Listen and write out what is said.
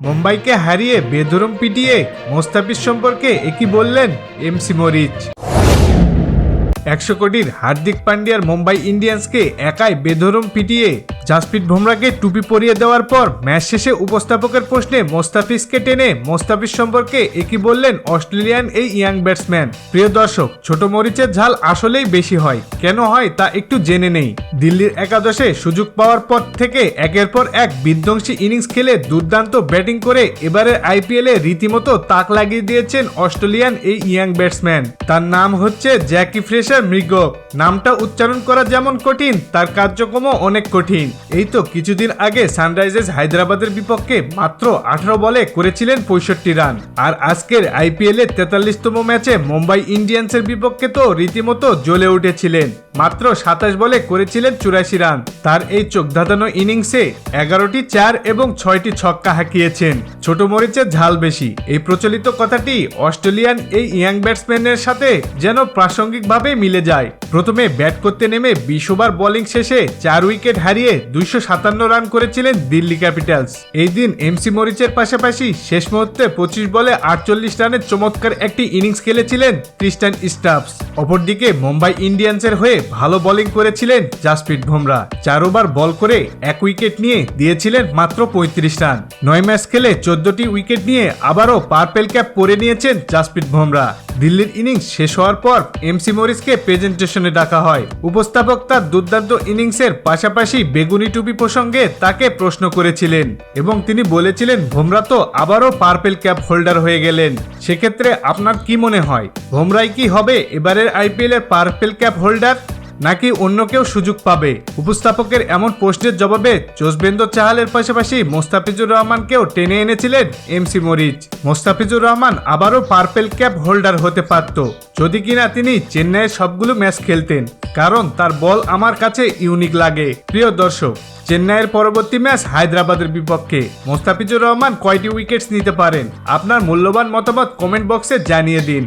মুম্বাইকে হারিয়ে বেধরম পিটিয়ে মোস্তাফিজ সম্পর্কে একই বললেন এমসি মরিচ। একশো কোটির হার্দিক পান্ডিয়ার মুম্বাই ইন্ডিয়ান্সকে একাই বেধরম পিটিয়ে জাসপ্রীত বুমরাকে টুপি পরিয়ে দেওয়ার পর ম্যাচ শেষে উপস্থাপকের প্রশ্নে মোস্তাফিজকে টেনে মোস্তাফিজ সম্পর্কে একই বললেন অস্ট্রেলিয়ান এই ইয়াং ব্যাটসম্যান। প্রিয় দর্শক, ছোট মরিচের ঝাল আসলেই বেশি হয়। কেন হয় তা একটু জেনে নেই। দিল্লির একাদশে সুযোগ পাওয়ার পর থেকে একের পর এক বিধ্বংসী ইনিংস খেলে দুর্দান্ত ব্যাটিং করে এবারের আইপিএলে রীতিমতো তাক লাগিয়ে দিয়েছেন অস্ট্রেলিয়ান এই ইয়াং ব্যাটসম্যান। তার নাম হচ্ছে জ্যাকি ফ্রেশার মৃগ নামটা উচ্চারণ করা যেমন কঠিন, তার কার্যক্রমও অনেক কঠিন। এই তো কিছুদিন আগে সানরাইজার্স হায়দ্রাবাদের বিপক্ষে মাত্র আঠারো বলে করেছিলেন পঁয়ষট্টি রান। আর আজকের আইপিএল এর তেতাল্লিশতম ম্যাচে মুম্বাই ইন্ডিয়ান্সের বিপক্ষে তো রীতিমতো জ্বলে উঠেছিলেন। মাত্র সাতাশ বলে করেছিলেন চুরাশি রান। তার এই চোখ ধাঁধানো ইনিংসে এগারোটি চার এবং ছয়টি ছক্কা হাঁকিয়েছেন। ছোট মরিচের ঝাল বেশি। এই প্রচলিত কথাটি অস্ট্রেলিয়ান এই ইয়াং ব্যাটসম্যানের সাথে যেন প্রাসঙ্গিকভাবে মিলে যায়। প্রথমে ব্যাট করতে নেমে বিশ ওভার বোলিং শেষে চার উইকেট হারিয়ে দুইশো সাতান্ন রান করেছিলেন দিল্লি ক্যাপিটালস। এই দিন এমসি মরিচের পাশাপাশি শেষ মুহূর্তে পঁচিশ বলে আটচল্লিশ রানের চমৎকার একটি ইনিংস খেলেছিলেন ক্রিস্টান স্টাফস। অপরদিকে মুম্বাই ইন্ডিয়ান্সের হয়ে ভালো বোলিং করেছিলেন জাসপ্রীত বুমরা। চার ওভার বল করে এক উইকেট নিয়ে দিয়েছিলেন মাত্র পঁয়ত্রিশ রান। নয় ম্যাচ খেলে চোদ্দটি উইকেট নিয়ে আবারও পার্পেল ক্যাপ পরে নিয়েছেন জাসপ্রীত বুমরা। দিল্লির ইনিংস শেষ হওয়ার পর এমসি মরিসকে প্রেজেন্টেশনে ডাকা হয়। উপস্থাপক তার দুর্দান্ত ইনিংসের পাশাপাশি বেগুনি টুপি প্রসঙ্গে তাকে প্রশ্ন করেছিলেন এবং তিনি বলেছিলেন, ভোমরা তো আবারও পার্পেল ক্যাপ হোল্ডার হয়ে গেলেন। সেক্ষেত্রে আপনার কি মনে হয়? ভোমরাই কি হবে এবারের আইপিএল এর পার্পেল ক্যাপ হোল্ডার নাকি অন্য কেউ সুযোগ পাবে? উপস্থাপকের এমন প্রশ্নের জবাবে জোসবেন্দ্র চাহালের পাশাপাশি মোস্তাফিজুর রহমানকেও টেনে এনেছিলেন এমসি মরিচ। মোস্তাফিজুর রহমান আবারও পার্পেল ক্যাপ হোল্ডার হতে পারত। যদি কিনা তিনি চেন্নাইয়ের সবগুলো ম্যাচ খেলতেন, কারণ তার বল আমার কাছে ইউনিক লাগে। প্রিয় দর্শক, চেন্নাইয়ের পরবর্তী ম্যাচ হায়দ্রাবাদের বিপক্ষে মোস্তাফিজুর রহমান কয়টি উইকেটস নিতে পারেন? আপনার মূল্যবান মতামত কমেন্ট বক্সে জানিয়ে দিন।